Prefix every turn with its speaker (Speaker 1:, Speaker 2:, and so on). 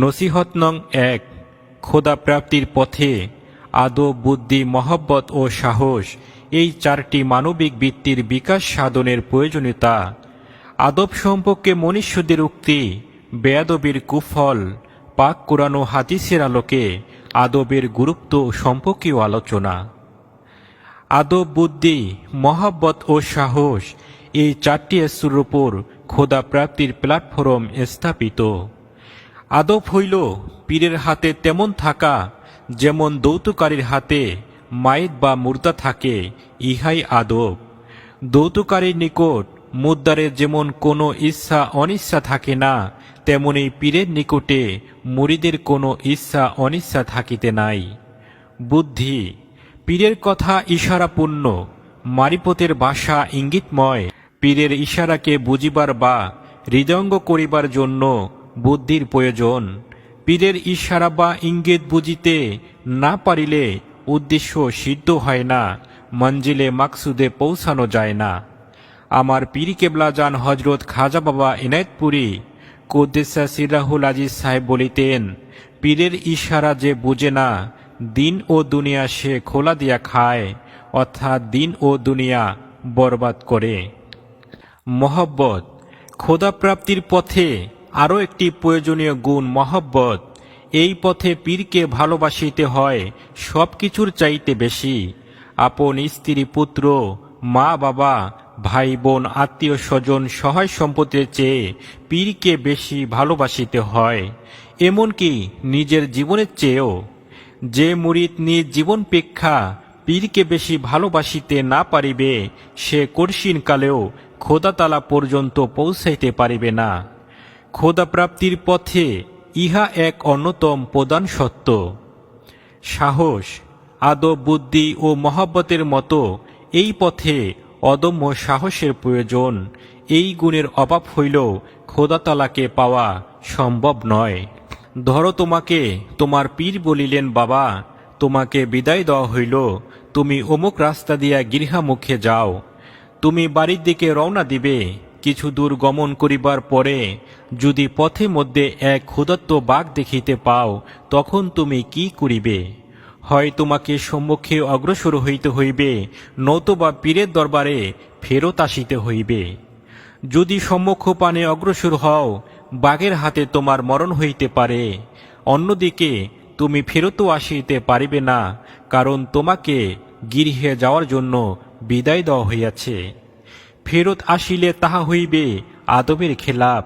Speaker 1: নসিহত নং এক, খোদা প্রাপ্তির পথে আদব, বুদ্ধি, মহব্বত ও সাহস, এই চারটি মানবিক বৃত্তির বিকাশ সাধনের প্রয়োজনীয়তা। আদব সম্পর্কে মনীষ্যদের উক্তি, বেয়াদবির কুফল, পাক কোরআন হাদিসের আলোকে আদবের গুরুত্ব সম্পর্কেও আলোচনা। আদব, বুদ্ধি, মহাব্বত ও সাহস, এই চারটি এসুর উপর প্রাপ্তির প্ল্যাটফর্ম স্থাপিত। আদব হইল পীরের হাতে তেমন থাকা, যেমন দৌতুকারীর হাতে মায়ের বা মুর্দা থাকে, ইহাই আদব। দৌতুকারীর নিকট মুদ্দারের যেমন কোনো ইচ্ছা অনিচ্ছা থাকে না, তেমনি পীরের নিকটে মুড়িদের কোনো ইচ্ছা অনিচ্ছা থাকিতে নাই। বুদ্ধি, পীরের কথা ইশারাপূর্ণ মারিপতের ভাষা ইঙ্গিতময়, পীরের ইশারাকে বুঝিবার বা হৃদয়ঙ্গ করিবার জন্য বুদ্ধির প্রয়োজন। পীরের ইশারা বা ইঙ্গিত বুঝিতে না পারিলে উদ্দেশ্য সিদ্ধ হয় না, মঞ্জিলে মাকসুদে পৌঁছানো যায় না। আমার পীর কেবলা যান হজরত খাজা বাবা এনায়তপুরী কুদ্দেসা সিরাহুল আজিজ সাহেব বলিতেন, পীরের ইশারা যে বুঝে না, দিন ও দুনিয়া সে খোলা দিয়া খায়, অর্থাৎ দিন ও দুনিয়া বরবাদ করে। মহব্বত খোদা প্রাপ্তির পথে আরও একটি প্রয়োজনীয় গুণ মহব্বত, এই পথে পীরকে ভালোবাসিতে হয় সব কিছুর চাইতে বেশি। আপন স্ত্রী পুত্র, মা বাবা, ভাই বোন, আত্মীয় স্বজন সহায় সম্পত্তির চেয়ে পীরকে বেশি ভালোবাসিতে হয়, এমনকি নিজের জীবনের চেয়েও। যে মুরিদ নিজ জীবনপেক্ষা পীরকে বেশি ভালোবাসিতে না পারিবে, সে কঠিন কালেও খোদাতালা পর্যন্ত পৌঁছাইতে পারিবে না। খোদা প্রাপ্তির পথে ইহা এক অন্যতম প্রধান সত্য। সাহস, আদব, বুদ্ধি ও মহাব্বতের মতো এই পথে অদম্য সাহসের প্রয়োজন। এই গুণের অভাব হইল খোদাতালাকে পাওয়া সম্ভব নয়। ধরো তোমাকে, তোমার পীর বলিলেন, বাবা, তোমাকে বিদায় দেওয়া হইল। তুমি অমুক রাস্তা দিয়া গৃহামুখে যাও। তুমি বাড়ির দিকে রওনা দিবে। কিছু দূর গমন করিবার পরে যদি পথে মধ্যে এক ক্ষুদত্ত বাঘ দেখিতে পাও, তখন তুমি কি করিবে? হয় তোমাকে সম্মুখে অগ্রসর হইতে হইবে, নতুবা পীরের দরবারে ফেরত আসিতে হইবে। যদি সম্মুখ পানে অগ্রসর হও, বাঘের হাতে তোমার মরণ হইতে পারে। অন্যদিকে, তুমি ফেরতও আসিতে পারিবে না, কারণ তোমাকে গৃহে যাওয়ার জন্য বিদায় দেওয়া হইয়াছে। ফেরত আসিলে তাহা হইবে আদবের খেলাপ।